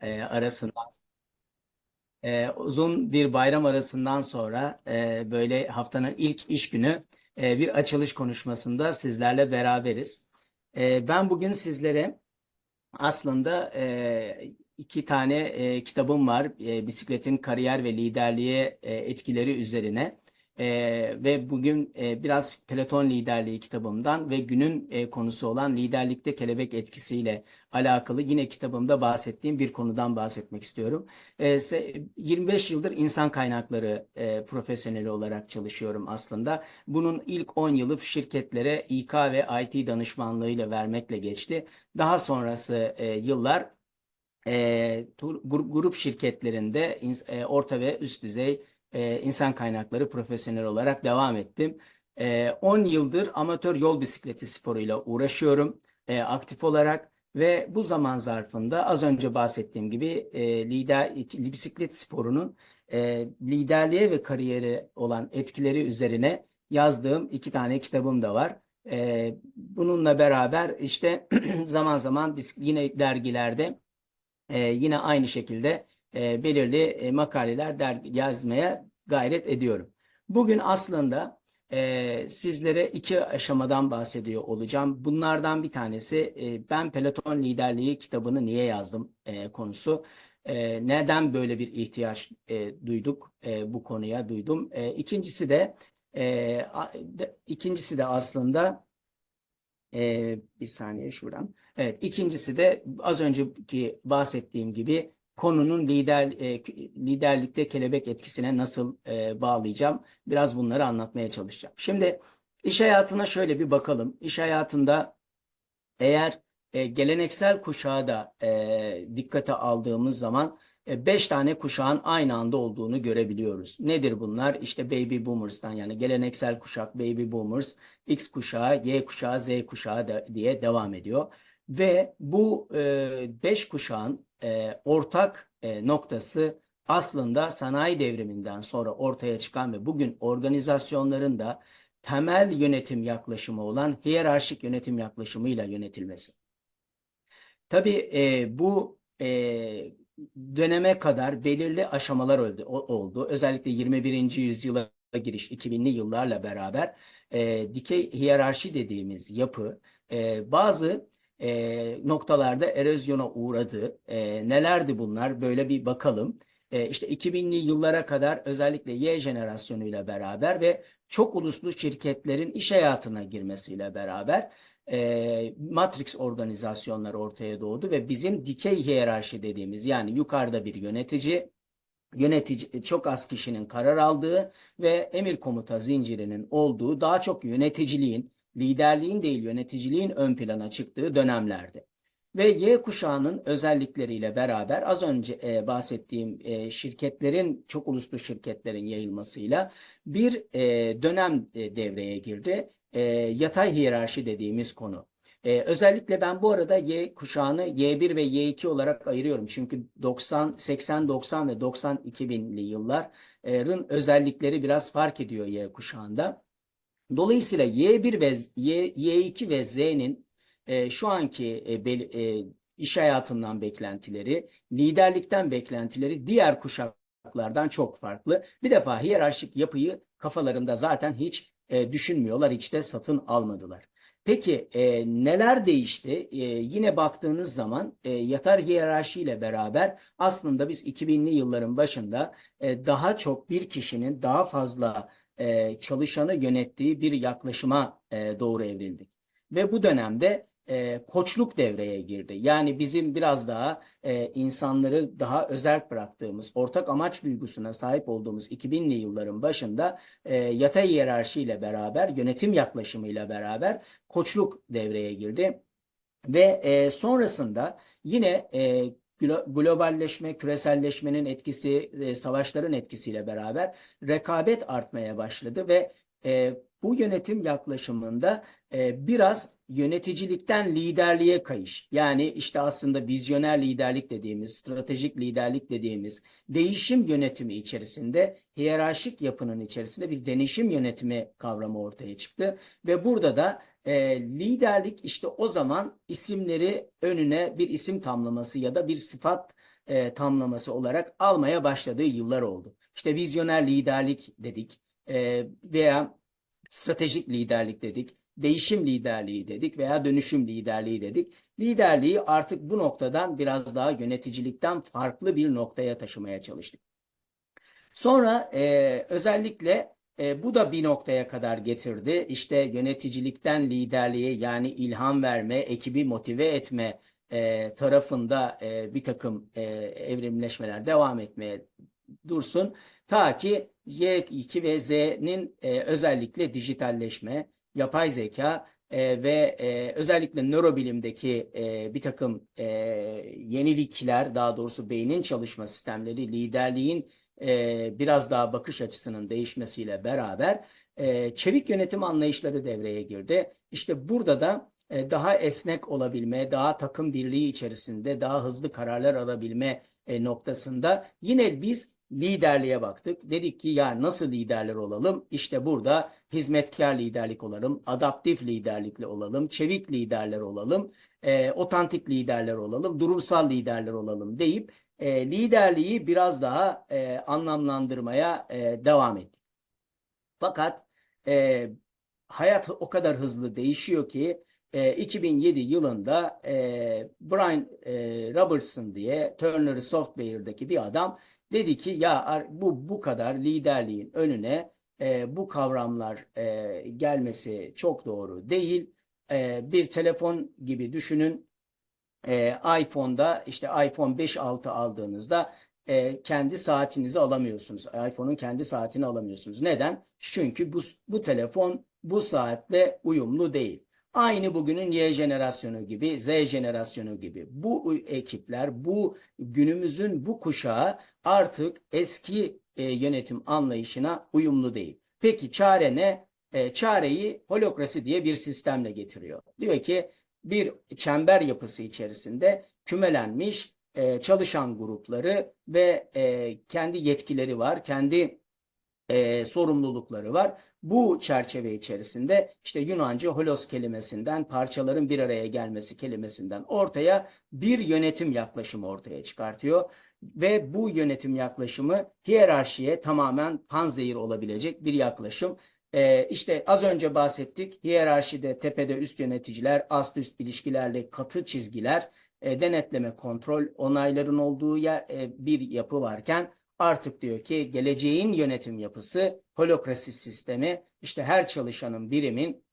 e, arasından e, uzun bir bayram arasından sonra e, böyle haftanın ilk iş günü e, bir açılış konuşmasında sizlerle beraberiz. E, ben bugün sizlere aslında e, iki tane e, kitabım var. E, bisikletin kariyer ve liderliğe e, etkileri üzerine. E, ve bugün e, biraz peloton liderliği kitabımdan ve günün e, konusu olan liderlikte kelebek etkisiyle alakalı yine kitabımda bahsettiğim bir konudan bahsetmek istiyorum. E, se- 25 yıldır insan kaynakları e, profesyoneli olarak çalışıyorum aslında. Bunun ilk 10 yılı şirketlere İK ve IT danışmanlığıyla vermekle geçti. Daha sonrası e, yıllar e, tur- gru- grup şirketlerinde e, orta ve üst düzey e, insan kaynakları profesyonel olarak devam ettim. E, 10 yıldır amatör yol bisikleti sporuyla uğraşıyorum e, aktif olarak ve bu zaman zarfında az önce bahsettiğim gibi e, lider bisiklet sporunun e, liderliğe ve kariyere olan etkileri üzerine yazdığım iki tane kitabım da var. E, bununla beraber işte zaman zaman biz yine dergilerde ee, yine aynı şekilde e, belirli e, makaleler der, yazmaya gayret ediyorum. Bugün aslında e, sizlere iki aşamadan bahsediyor olacağım. Bunlardan bir tanesi e, ben peloton liderliği kitabını niye yazdım e, konusu. E, neden böyle bir ihtiyaç e, duyduk e, bu konuya duydum. E, ikincisi de e, ikincisi de aslında ee, bir saniye şuradan. Evet, ikincisi de az önceki bahsettiğim gibi konunun lider e, liderlikte kelebek etkisine nasıl e, bağlayacağım. Biraz bunları anlatmaya çalışacağım. Şimdi iş hayatına şöyle bir bakalım. İş hayatında eğer e, geleneksel kuşağı da e, dikkate aldığımız zaman e, beş tane kuşağın aynı anda olduğunu görebiliyoruz. Nedir bunlar? İşte Baby Boomers'tan yani geleneksel kuşak Baby Boomers, X kuşağı, Y kuşağı, Z kuşağı da, diye devam ediyor. Ve bu e, beş kuşağın e, ortak e, noktası aslında sanayi devriminden sonra ortaya çıkan ve bugün organizasyonların da temel yönetim yaklaşımı olan hiyerarşik yönetim yaklaşımıyla yönetilmesi. Tabii e, bu e, döneme kadar belirli aşamalar o- oldu. Özellikle 21. yüzyıla giriş 2000'li yıllarla beraber e, dikey hiyerarşi dediğimiz yapı e, bazı e, noktalarda erozyona uğradı. E, nelerdi bunlar? Böyle bir bakalım. E, işte 2000'li yıllara kadar özellikle Y jenerasyonuyla beraber ve çok uluslu şirketlerin iş hayatına girmesiyle beraber e, matrix organizasyonlar ortaya doğdu ve bizim dikey hiyerarşi dediğimiz yani yukarıda bir yönetici, yönetici çok az kişinin karar aldığı ve emir komuta zincirinin olduğu daha çok yöneticiliğin, liderliğin değil yöneticiliğin ön plana çıktığı dönemlerdi. Ve Y kuşağının özellikleriyle beraber az önce e, bahsettiğim e, şirketlerin, çok uluslu şirketlerin yayılmasıyla bir e, dönem e, devreye girdi. E, yatay hiyerarşi dediğimiz konu. E, özellikle ben bu arada Y kuşağını Y1 ve Y2 olarak ayırıyorum. Çünkü 90, 80, 90 ve 90 2000'li yılların özellikleri biraz fark ediyor Y kuşağında. Dolayısıyla Y1 ve Y, Y2 ve Z'nin e, şu anki e, bel- e, iş hayatından beklentileri, liderlikten beklentileri diğer kuşaklardan çok farklı. Bir defa hiyerarşik yapıyı kafalarında zaten hiç e, düşünmüyorlar, hiç de satın almadılar. Peki e, neler değişti? E, yine baktığınız zaman e, yatar hiyerarşi ile beraber aslında biz 2000'li yılların başında e, daha çok bir kişinin daha fazla e, çalışanı yönettiği bir yaklaşıma e, doğru evrildik. Ve bu dönemde e, koçluk devreye girdi. Yani bizim biraz daha e, insanları daha özerk bıraktığımız, ortak amaç duygusuna sahip olduğumuz 2000'li yılların başında e, yatay hiyerarşiyle beraber, yönetim yaklaşımıyla beraber koçluk devreye girdi. Ve e, sonrasında yine e, globalleşme, küreselleşmenin etkisi, e, savaşların etkisiyle beraber rekabet artmaya başladı ve e, bu yönetim yaklaşımında e, biraz yöneticilikten liderliğe kayış. Yani işte aslında vizyoner liderlik dediğimiz, stratejik liderlik dediğimiz değişim yönetimi içerisinde, hiyerarşik yapının içerisinde bir değişim yönetimi kavramı ortaya çıktı. Ve burada da e, liderlik işte o zaman isimleri önüne bir isim tamlaması ya da bir sıfat e, tamlaması olarak almaya başladığı yıllar oldu. İşte vizyoner liderlik dedik e, veya stratejik liderlik dedik, değişim liderliği dedik veya dönüşüm liderliği dedik. Liderliği artık bu noktadan biraz daha yöneticilikten farklı bir noktaya taşımaya çalıştık. Sonra e, özellikle e, bu da bir noktaya kadar getirdi. İşte yöneticilikten liderliğe yani ilham verme, ekibi motive etme e, tarafında e, bir takım e, evrimleşmeler devam etmeye dursun. Ta ki Y2 ve Z'nin e, özellikle dijitalleşme, yapay zeka e, ve e, özellikle nörobilimdeki e, bir takım e, yenilikler, daha doğrusu beynin çalışma sistemleri, liderliğin e, biraz daha bakış açısının değişmesiyle beraber e, çevik yönetim anlayışları devreye girdi. İşte burada da e, daha esnek olabilme, daha takım birliği içerisinde daha hızlı kararlar alabilme e, noktasında yine biz liderliğe baktık. Dedik ki ya nasıl liderler olalım? İşte burada hizmetkar liderlik olalım, adaptif liderlikle olalım, çevik liderler olalım, e, otantik liderler olalım, durumsal liderler olalım deyip e, liderliği biraz daha e, anlamlandırmaya e, devam ettik. Fakat e, hayat o kadar hızlı değişiyor ki e, 2007 yılında e, Brian e, Robertson diye Turner Software'daki bir adam dedi ki ya bu bu kadar liderliğin önüne e, bu kavramlar e, gelmesi çok doğru değil. E, bir telefon gibi düşünün e, iPhone'da işte iPhone 5-6 aldığınızda e, kendi saatinizi alamıyorsunuz. iPhone'un kendi saatini alamıyorsunuz. Neden? Çünkü bu, bu telefon bu saatle uyumlu değil. Aynı bugünün Y jenerasyonu gibi, Z jenerasyonu gibi bu ekipler, bu günümüzün bu kuşağı artık eski e, yönetim anlayışına uyumlu değil. Peki çare ne? E, çareyi holokrasi diye bir sistemle getiriyor. Diyor ki bir çember yapısı içerisinde kümelenmiş e, çalışan grupları ve e, kendi yetkileri var, kendi e, sorumlulukları var. Bu çerçeve içerisinde işte Yunanca holos kelimesinden parçaların bir araya gelmesi kelimesinden ortaya bir yönetim yaklaşımı ortaya çıkartıyor. Ve bu yönetim yaklaşımı hiyerarşiye tamamen panzehir olabilecek bir yaklaşım. Ee, işte az önce bahsettik. Hiyerarşide tepede üst yöneticiler, ast üst ilişkilerle katı çizgiler, e, denetleme, kontrol, onayların olduğu yer, e, bir yapı varken artık diyor ki geleceğin yönetim yapısı holokrasi sistemi işte her çalışanın birimin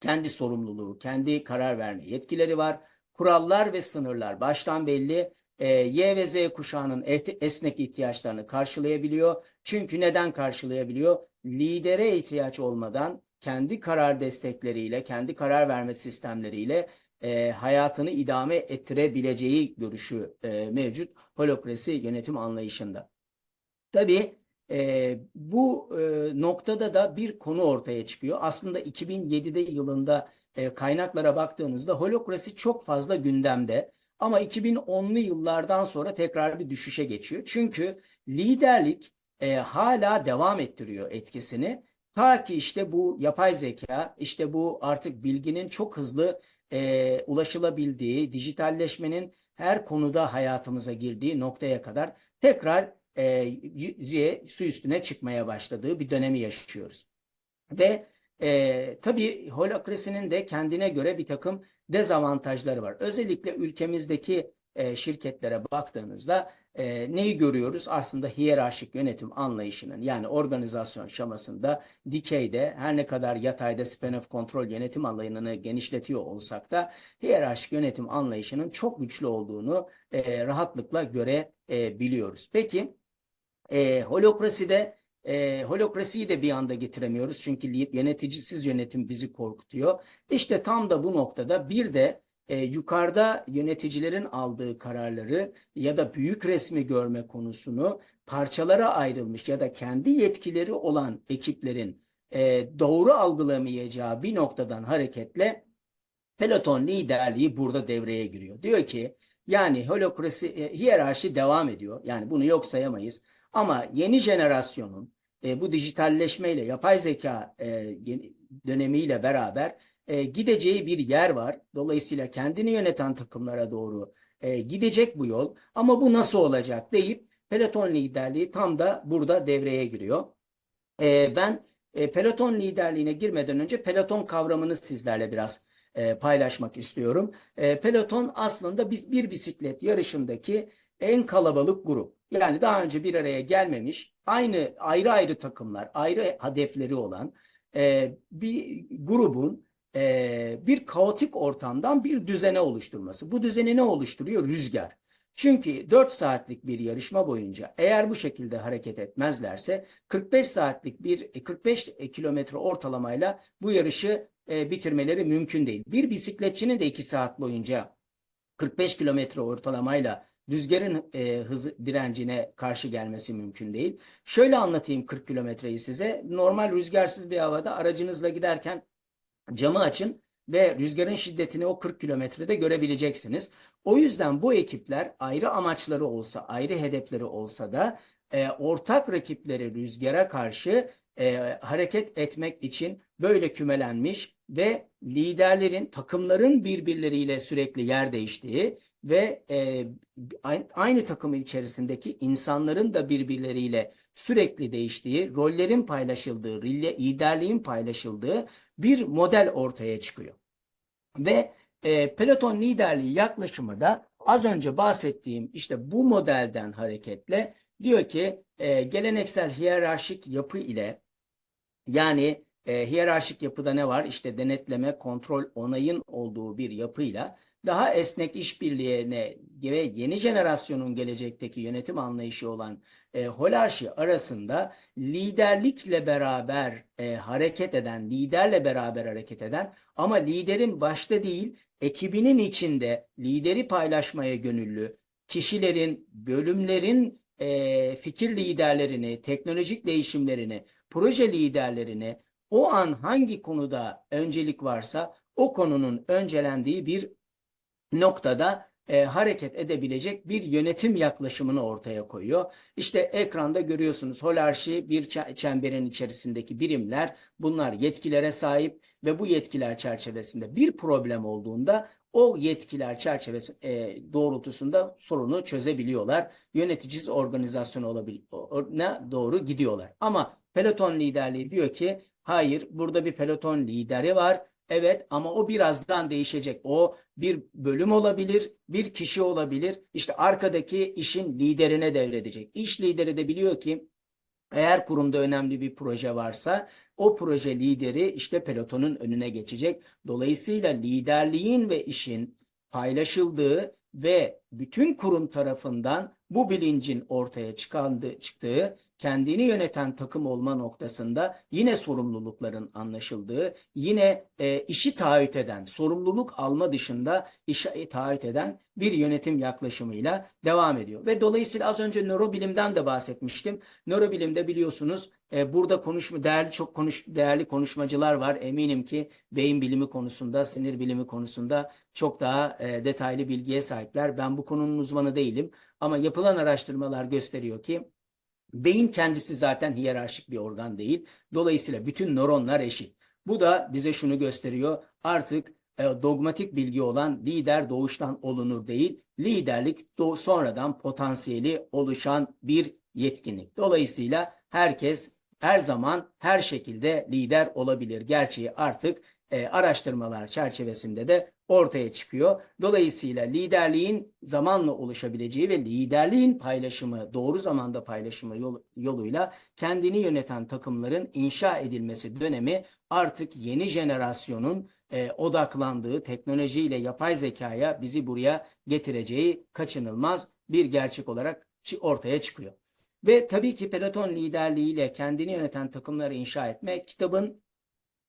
kendi sorumluluğu, kendi karar verme yetkileri var. Kurallar ve sınırlar baştan belli. E, y ve Z kuşağının esnek ihtiyaçlarını karşılayabiliyor. Çünkü neden karşılayabiliyor? lidere ihtiyaç olmadan kendi karar destekleriyle, kendi karar verme sistemleriyle e, hayatını idame ettirebileceği görüşü e, mevcut holokrasi yönetim anlayışında. Tabii e, bu e, noktada da bir konu ortaya çıkıyor. Aslında 2007'de yılında e, kaynaklara baktığınızda holokrasi çok fazla gündemde. Ama 2010'lu yıllardan sonra tekrar bir düşüşe geçiyor. Çünkü liderlik e, hala devam ettiriyor etkisini. Ta ki işte bu yapay zeka, işte bu artık bilginin çok hızlı e, ulaşılabildiği, dijitalleşmenin her konuda hayatımıza girdiği noktaya kadar tekrar e, yüzeye, su üstüne çıkmaya başladığı bir dönemi yaşıyoruz. Ve e, tabii holokrasinin de kendine göre bir takım dezavantajları var. Özellikle ülkemizdeki e, şirketlere baktığınızda e, neyi görüyoruz? Aslında hiyerarşik yönetim anlayışının yani organizasyon şamasında dikeyde her ne kadar yatayda span of control yönetim alanını genişletiyor olsak da hiyerarşik yönetim anlayışının çok güçlü olduğunu e, rahatlıkla görebiliyoruz. Peki e, holokraside e, holokrasiyi de bir anda getiremiyoruz çünkü yöneticisiz yönetim bizi korkutuyor. İşte tam da bu noktada bir de e, yukarıda yöneticilerin aldığı kararları ya da büyük resmi görme konusunu parçalara ayrılmış ya da kendi yetkileri olan ekiplerin e, doğru algılamayacağı bir noktadan hareketle peloton liderliği burada devreye giriyor. Diyor ki yani holokrasi, e, hiyerarşi devam ediyor. Yani bunu yok sayamayız. Ama yeni jenerasyonun e, bu dijitalleşmeyle, yapay zeka e, dönemiyle beraber e, gideceği bir yer var. Dolayısıyla kendini yöneten takımlara doğru e, gidecek bu yol ama bu nasıl olacak deyip peloton liderliği tam da burada devreye giriyor. E, ben e, peloton liderliğine girmeden önce peloton kavramını sizlerle biraz e, paylaşmak istiyorum. E, peloton aslında biz bir bisiklet yarışındaki en kalabalık grup. Yani daha önce bir araya gelmemiş, aynı ayrı ayrı takımlar, ayrı hedefleri olan e, bir grubun e, bir kaotik ortamdan bir düzene oluşturması. Bu düzeni ne oluşturuyor? Rüzgar. Çünkü 4 saatlik bir yarışma boyunca eğer bu şekilde hareket etmezlerse 45 saatlik bir 45 kilometre ortalamayla bu yarışı e, bitirmeleri mümkün değil. Bir bisikletçinin de 2 saat boyunca 45 kilometre ortalamayla rüzgarın e, hızı direncine karşı gelmesi mümkün değil. Şöyle anlatayım 40 kilometreyi size. Normal rüzgarsız bir havada aracınızla giderken camı açın ve rüzgarın şiddetini o 40 kilometrede görebileceksiniz. O yüzden bu ekipler ayrı amaçları olsa, ayrı hedefleri olsa da e, ortak rakipleri rüzgara karşı e, hareket etmek için böyle kümelenmiş ve liderlerin, takımların birbirleriyle sürekli yer değiştiği ve e, aynı takımın içerisindeki insanların da birbirleriyle sürekli değiştiği, rollerin paylaşıldığı, liderliğin paylaşıldığı bir model ortaya çıkıyor. Ve e, peloton liderliği yaklaşımı da az önce bahsettiğim işte bu modelden hareketle diyor ki e, geleneksel hiyerarşik yapı ile yani e, hiyerarşik yapıda ne var? İşte denetleme, kontrol, onayın olduğu bir yapıyla daha esnek işbirliğine ve yeni jenerasyonun gelecekteki yönetim anlayışı olan e, holarşi arasında liderlikle beraber e, hareket eden, liderle beraber hareket eden ama liderin başta değil, ekibinin içinde lideri paylaşmaya gönüllü kişilerin, bölümlerin e, fikir liderlerini, teknolojik değişimlerini, proje liderlerini o an hangi konuda öncelik varsa o konunun öncelendiği bir noktada e, hareket edebilecek bir yönetim yaklaşımını ortaya koyuyor. İşte ekranda görüyorsunuz holarşi bir çemberin içerisindeki birimler bunlar yetkilere sahip ve bu yetkiler çerçevesinde bir problem olduğunda o yetkiler çerçevesi e, doğrultusunda sorunu çözebiliyorlar. Yöneticisiz organizasyon olabiline doğru gidiyorlar. Ama peloton liderliği diyor ki hayır burada bir peloton lideri var Evet ama o birazdan değişecek. O bir bölüm olabilir, bir kişi olabilir. İşte arkadaki işin liderine devredecek. İş lideri de biliyor ki eğer kurumda önemli bir proje varsa o proje lideri işte pelotonun önüne geçecek. Dolayısıyla liderliğin ve işin paylaşıldığı ve bütün kurum tarafından bu bilincin ortaya çıkandı, çıktığı, kendini yöneten takım olma noktasında yine sorumlulukların anlaşıldığı, yine e, işi taahhüt eden, sorumluluk alma dışında işi taahhüt eden bir yönetim yaklaşımıyla devam ediyor. Ve dolayısıyla az önce nörobilimden de bahsetmiştim. Nörobilimde biliyorsunuz e, burada konuşma değerli çok konuş değerli konuşmacılar var. Eminim ki beyin bilimi konusunda, sinir bilimi konusunda çok daha e, detaylı bilgiye sahipler. Ben bu konunun uzmanı değilim ama yapılan araştırmalar gösteriyor ki beyin kendisi zaten hiyerarşik bir organ değil. Dolayısıyla bütün nöronlar eşit. Bu da bize şunu gösteriyor. Artık e, dogmatik bilgi olan lider doğuştan olunur değil. Liderlik doğ sonradan potansiyeli oluşan bir yetkinlik. Dolayısıyla herkes her zaman her şekilde lider olabilir. Gerçeği artık e, araştırmalar çerçevesinde de ortaya çıkıyor. Dolayısıyla liderliğin zamanla oluşabileceği ve liderliğin paylaşımı, doğru zamanda paylaşımı yol, yoluyla kendini yöneten takımların inşa edilmesi dönemi artık yeni jenerasyonun e, odaklandığı teknolojiyle yapay zekaya bizi buraya getireceği kaçınılmaz bir gerçek olarak ortaya çıkıyor. Ve tabii ki peloton liderliğiyle kendini yöneten takımları inşa etmek kitabın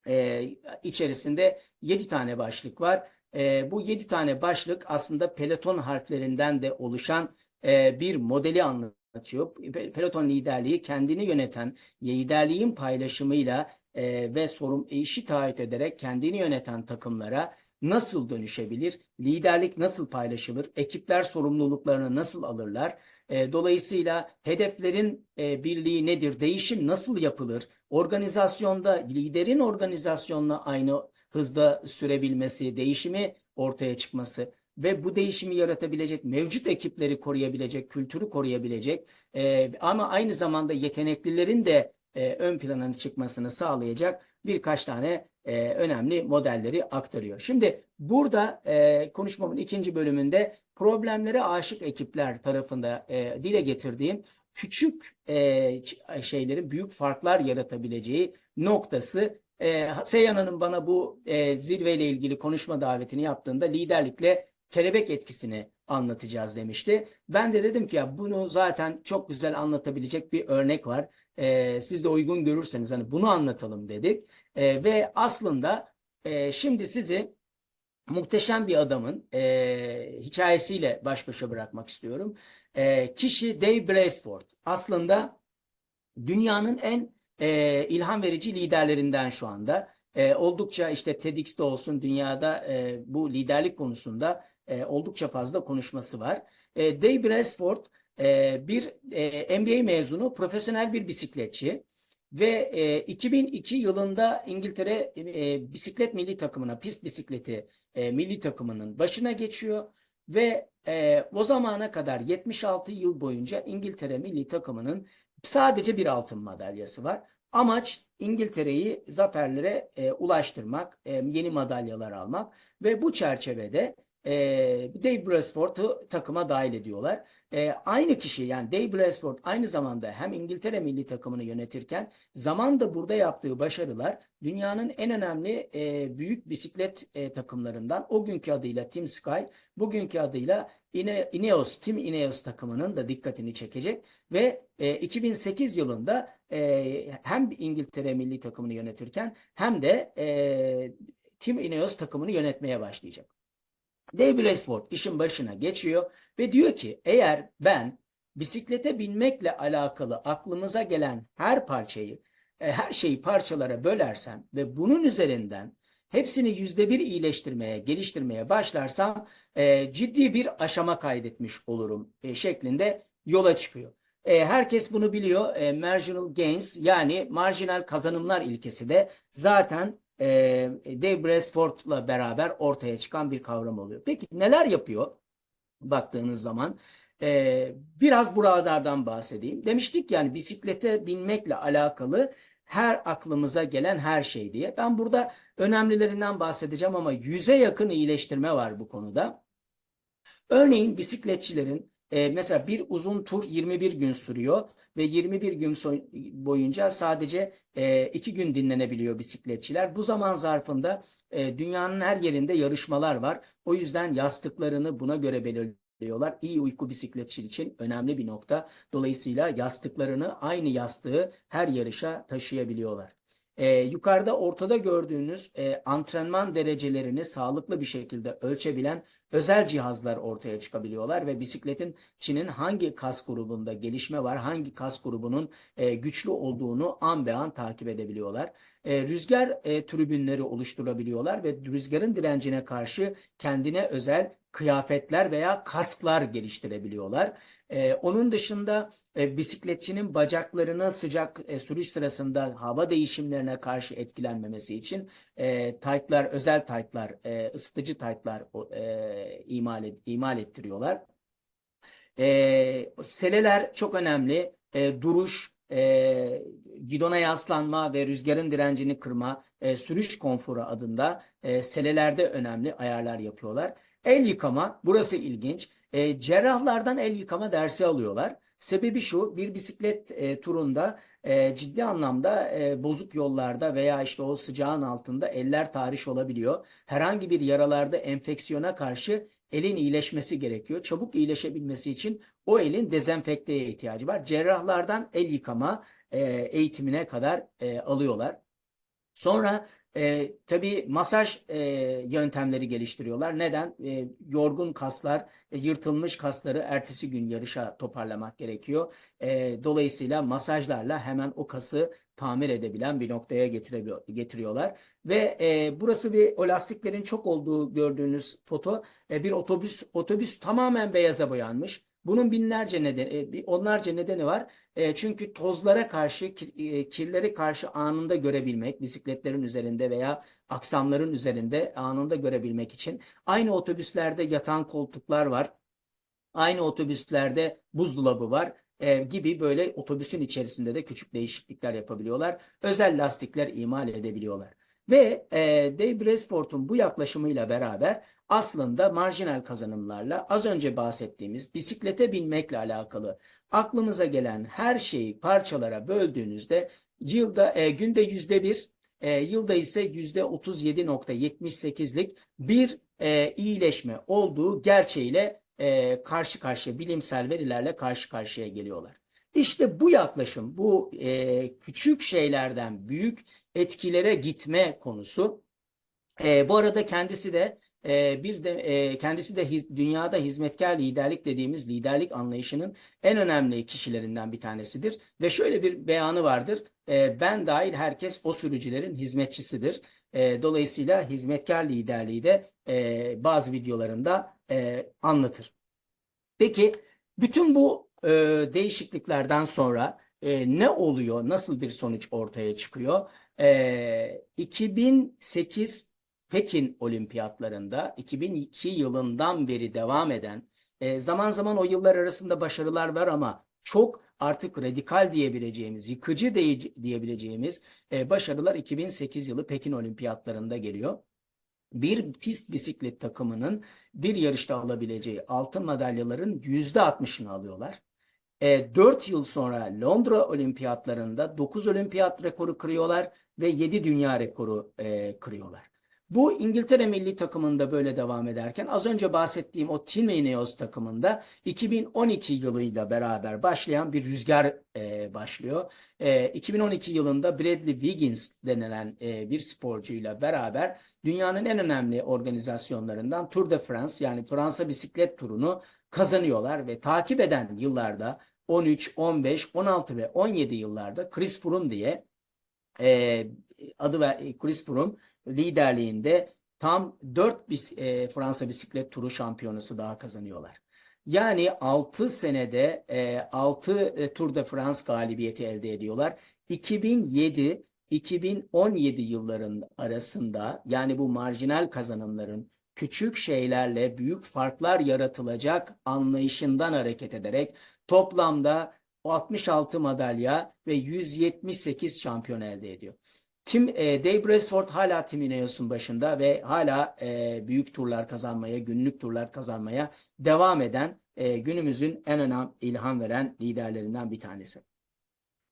e, içerisinde 7 tane başlık var. E, bu 7 tane başlık aslında peloton harflerinden de oluşan e, bir modeli anlatıyor. Peloton liderliği kendini yöneten, liderliğin paylaşımıyla e, ve sorun işi taahhüt ederek kendini yöneten takımlara nasıl dönüşebilir? Liderlik nasıl paylaşılır? Ekipler sorumluluklarını nasıl alırlar? E, dolayısıyla hedeflerin e, birliği nedir? Değişim nasıl yapılır? Organizasyonda liderin organizasyonla aynı hızda sürebilmesi, değişimi ortaya çıkması. ve bu değişimi yaratabilecek, mevcut ekipleri koruyabilecek, kültürü koruyabilecek e, ama aynı zamanda yeteneklilerin de e, ön plana çıkmasını sağlayacak birkaç tane e, önemli modelleri aktarıyor. Şimdi burada e, konuşmamın ikinci bölümünde problemlere aşık ekipler tarafında e, dile getirdiğim küçük e, şeylerin büyük farklar yaratabileceği noktası e, Seyhan Hanım bana bu e, zirveyle ilgili konuşma davetini yaptığında liderlikle kelebek etkisini anlatacağız demişti. Ben de dedim ki ya bunu zaten çok güzel anlatabilecek bir örnek var. E, siz de uygun görürseniz hani bunu anlatalım dedik. E, ve aslında e, şimdi sizi muhteşem bir adamın e, hikayesiyle baş başa bırakmak istiyorum. E, kişi Dave Braceford. Aslında dünyanın en e, ilham verici liderlerinden şu anda. E, oldukça işte TEDx'te olsun dünyada e, bu liderlik konusunda e, oldukça fazla konuşması var. E, Dave Braceford e, bir e, MBA mezunu, profesyonel bir bisikletçi ve e, 2002 yılında İngiltere e, bisiklet milli takımına, pist bisikleti e, milli takımının başına geçiyor ve e, o zamana kadar 76 yıl boyunca İngiltere milli takımının sadece bir altın madalyası var. Amaç İngiltere'yi zaferlere e, ulaştırmak, e, yeni madalyalar almak ve bu çerçevede e, Dave Brailsford'u takıma dahil ediyorlar. E, aynı kişi yani Dave Brailsford aynı zamanda hem İngiltere milli takımını yönetirken zamanda burada yaptığı başarılar dünyanın en önemli e, büyük bisiklet e, takımlarından o günkü adıyla Team Sky, bugünkü adıyla Ine, Ineos, Team Ineos takımının da dikkatini çekecek ve e, 2008 yılında e, hem İngiltere milli takımını yönetirken hem de e, Team Ineos takımını yönetmeye başlayacak. Dave Brailsford işin başına geçiyor ve diyor ki eğer ben bisiklete binmekle alakalı aklımıza gelen her parçayı, e, her şeyi parçalara bölersem ve bunun üzerinden hepsini yüzde bir iyileştirmeye, geliştirmeye başlarsam e, ciddi bir aşama kaydetmiş olurum e, şeklinde yola çıkıyor. E, herkes bunu biliyor. E, marginal gains yani marjinal kazanımlar ilkesi de zaten e, Dave Brailsford'la beraber ortaya çıkan bir kavram oluyor. Peki neler yapıyor baktığınız zaman? E, biraz buralardan bahsedeyim. Demiştik yani bisiklete binmekle alakalı her aklımıza gelen her şey diye. Ben burada önemlilerinden bahsedeceğim ama yüze yakın iyileştirme var bu konuda. Örneğin bisikletçilerin e, mesela bir uzun tur 21 gün sürüyor ve 21 gün boyunca sadece e, 2 gün dinlenebiliyor bisikletçiler. Bu zaman zarfında e, dünyanın her yerinde yarışmalar var. O yüzden yastıklarını buna göre belirliyorlar. İyi uyku bisikletçi için önemli bir nokta. Dolayısıyla yastıklarını aynı yastığı her yarışa taşıyabiliyorlar. Ee, yukarıda ortada gördüğünüz e, antrenman derecelerini sağlıklı bir şekilde ölçebilen özel cihazlar ortaya çıkabiliyorlar ve bisikletin Çin'in hangi kas grubunda gelişme var, hangi kas grubunun e, güçlü olduğunu an be an takip edebiliyorlar. E, rüzgar e, tribünleri oluşturabiliyorlar ve rüzgarın direncine karşı kendine özel kıyafetler veya kasklar geliştirebiliyorlar. Ee, onun dışında e, bisikletçinin bacaklarına sıcak e, sürüş sırasında hava değişimlerine karşı etkilenmemesi için e, taytlar, özel taytlar, e, ısıtıcı taytlar e, imal, et, imal ettiriyorlar. E, seleler çok önemli. E, duruş, e, gidona yaslanma ve rüzgarın direncini kırma, e, sürüş konforu adında e, selelerde önemli ayarlar yapıyorlar. El yıkama, burası ilginç. E, cerrahlardan el yıkama dersi alıyorlar. Sebebi şu, bir bisiklet e, turunda e, ciddi anlamda e, bozuk yollarda veya işte o sıcağın altında eller tahriş olabiliyor. Herhangi bir yaralarda enfeksiyona karşı elin iyileşmesi gerekiyor. Çabuk iyileşebilmesi için o elin dezenfekteye ihtiyacı var. Cerrahlardan el yıkama e, eğitimine kadar e, alıyorlar. Sonra e, tabii masaj e, yöntemleri geliştiriyorlar. Neden? E, yorgun kaslar, e, yırtılmış kasları ertesi gün yarışa toparlamak gerekiyor. E, dolayısıyla masajlarla hemen o kası tamir edebilen bir noktaya getiriyorlar. Ve e, burası bir o lastiklerin çok olduğu gördüğünüz foto. E, bir otobüs otobüs tamamen beyaza boyanmış. Bunun binlerce nedeni, e, onlarca nedeni var. E, çünkü tozlara karşı, e, kirlere karşı anında görebilmek, bisikletlerin üzerinde veya aksamların üzerinde anında görebilmek için aynı otobüslerde yatan koltuklar var. Aynı otobüslerde buzdolabı var gibi böyle otobüsün içerisinde de küçük değişiklikler yapabiliyorlar. Özel lastikler imal edebiliyorlar. Ve e, Dave Bracefort'un bu yaklaşımıyla beraber aslında marjinal kazanımlarla az önce bahsettiğimiz bisiklete binmekle alakalı aklımıza gelen her şeyi parçalara böldüğünüzde yılda e, günde yüzde bir, e, yılda ise yüzde 37.78'lik bir e, iyileşme olduğu gerçeğiyle e, karşı karşıya bilimsel verilerle karşı karşıya geliyorlar. İşte bu yaklaşım, bu e, küçük şeylerden büyük etkilere gitme konusu. E, bu arada kendisi de e, bir de e, kendisi de dünyada hizmetkar liderlik dediğimiz liderlik anlayışının en önemli kişilerinden bir tanesidir. Ve şöyle bir beyanı vardır. E, ben dahil herkes o sürücülerin hizmetçisidir. E, dolayısıyla hizmetkar liderliği de e, bazı videolarında e, anlatır. Peki bütün bu değişikliklerden sonra ne oluyor? Nasıl bir sonuç ortaya çıkıyor? E, 2008 Pekin Olimpiyatlarında 2002 yılından beri devam eden e, zaman zaman o yıllar arasında başarılar var ama çok artık radikal diyebileceğimiz, yıkıcı diye- diyebileceğimiz e, başarılar 2008 yılı Pekin Olimpiyatlarında geliyor. Bir pist bisiklet takımının bir yarışta alabileceği altın madalyaların %60'ını alıyorlar. E, 4 yıl sonra Londra Olimpiyatlarında 9 olimpiyat rekoru kırıyorlar ve 7 dünya rekoru e, kırıyorlar. Bu İngiltere milli takımında böyle devam ederken az önce bahsettiğim o Team Ineos takımında 2012 yılıyla beraber başlayan bir rüzgar e, başlıyor. E, 2012 yılında Bradley Wiggins denilen e, bir sporcuyla beraber dünyanın en önemli organizasyonlarından Tour de France yani Fransa bisiklet turunu kazanıyorlar ve takip eden yıllarda 13, 15, 16 ve 17 yıllarda Chris Froome diye e, adı ve Chris Froome liderliğinde tam 4 bis, e, Fransa bisiklet turu şampiyonası daha kazanıyorlar. Yani 6 senede e, 6 e, Tour de France galibiyeti elde ediyorlar. 2007 2017 yılların arasında yani bu marjinal kazanımların küçük şeylerle büyük farklar yaratılacak anlayışından hareket ederek toplamda 66 madalya ve 178 şampiyon elde ediyor. Tim, e, Dave Brailsford hala Team Ineos'un başında ve hala e, büyük turlar kazanmaya, günlük turlar kazanmaya devam eden e, günümüzün en önemli ilham veren liderlerinden bir tanesi.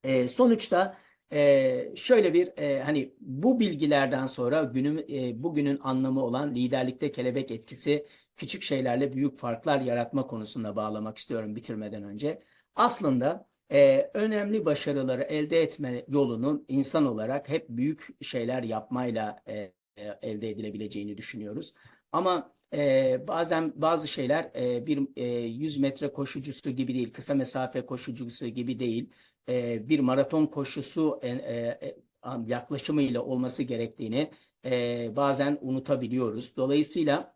E, sonuçta e, şöyle bir e, hani bu bilgilerden sonra günüm e, bugünün anlamı olan liderlikte kelebek etkisi küçük şeylerle büyük farklar yaratma konusunda bağlamak istiyorum bitirmeden önce. Aslında e, önemli başarıları elde etme yolunun insan olarak hep büyük şeyler yapmayla e, e, elde edilebileceğini düşünüyoruz. Ama e, bazen bazı şeyler e, bir e, 100 metre koşucusu gibi değil, kısa mesafe koşucusu gibi değil, e, bir maraton koşusu e, e, yaklaşımıyla olması gerektiğini e, bazen unutabiliyoruz. Dolayısıyla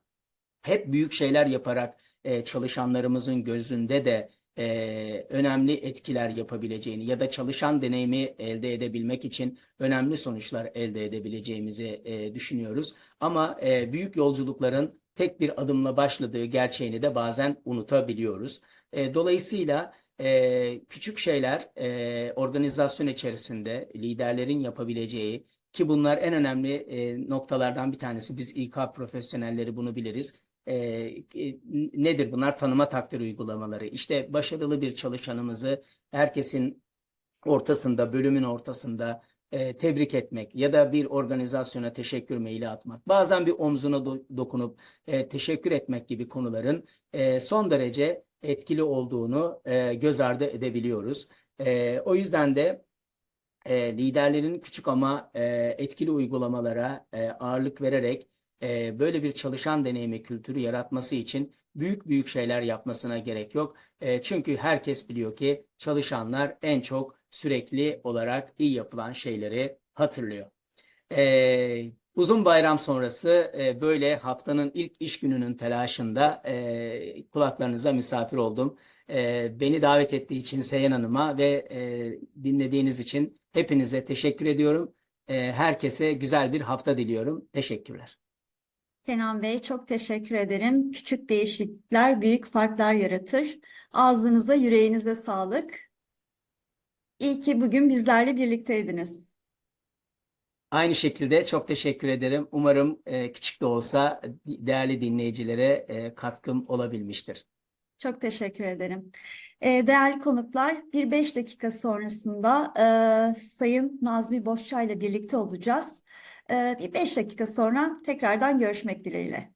hep büyük şeyler yaparak e, çalışanlarımızın gözünde de e, önemli etkiler yapabileceğini ya da çalışan deneyimi elde edebilmek için önemli sonuçlar elde edebileceğimizi e, düşünüyoruz. Ama e, büyük yolculukların tek bir adımla başladığı gerçeğini de bazen unutabiliyoruz. E, dolayısıyla e, küçük şeyler e, organizasyon içerisinde liderlerin yapabileceği ki bunlar en önemli e, noktalardan bir tanesi. Biz İK profesyonelleri bunu biliriz. E, e, nedir bunlar? Tanıma takdir uygulamaları. İşte başarılı bir çalışanımızı herkesin ortasında, bölümün ortasında e, tebrik etmek ya da bir organizasyona teşekkür maili atmak. Bazen bir omzuna do- dokunup e, teşekkür etmek gibi konuların e, son derece etkili olduğunu e, göz ardı edebiliyoruz. E, o yüzden de e, liderlerin küçük ama e, etkili uygulamalara e, ağırlık vererek e, böyle bir çalışan deneyimi kültürü yaratması için büyük büyük şeyler yapmasına gerek yok. E, çünkü herkes biliyor ki çalışanlar en çok sürekli olarak iyi yapılan şeyleri hatırlıyor. E, uzun bayram sonrası e, böyle haftanın ilk iş gününün telaşında e, kulaklarınıza misafir oldum. Ee, beni davet ettiği için Seyhan Hanım'a ve e, dinlediğiniz için hepinize teşekkür ediyorum. Ee, herkese güzel bir hafta diliyorum. Teşekkürler. Kenan Bey çok teşekkür ederim. Küçük değişiklikler büyük farklar yaratır. Ağzınıza, yüreğinize sağlık. İyi ki bugün bizlerle birlikteydiniz. Aynı şekilde çok teşekkür ederim. Umarım e, küçük de olsa değerli dinleyicilere e, katkım olabilmiştir. Çok teşekkür ederim. Ee, değerli konuklar, bir beş dakika sonrasında e, Sayın Nazmi Boşça ile birlikte olacağız. Ee, bir beş dakika sonra tekrardan görüşmek dileğiyle.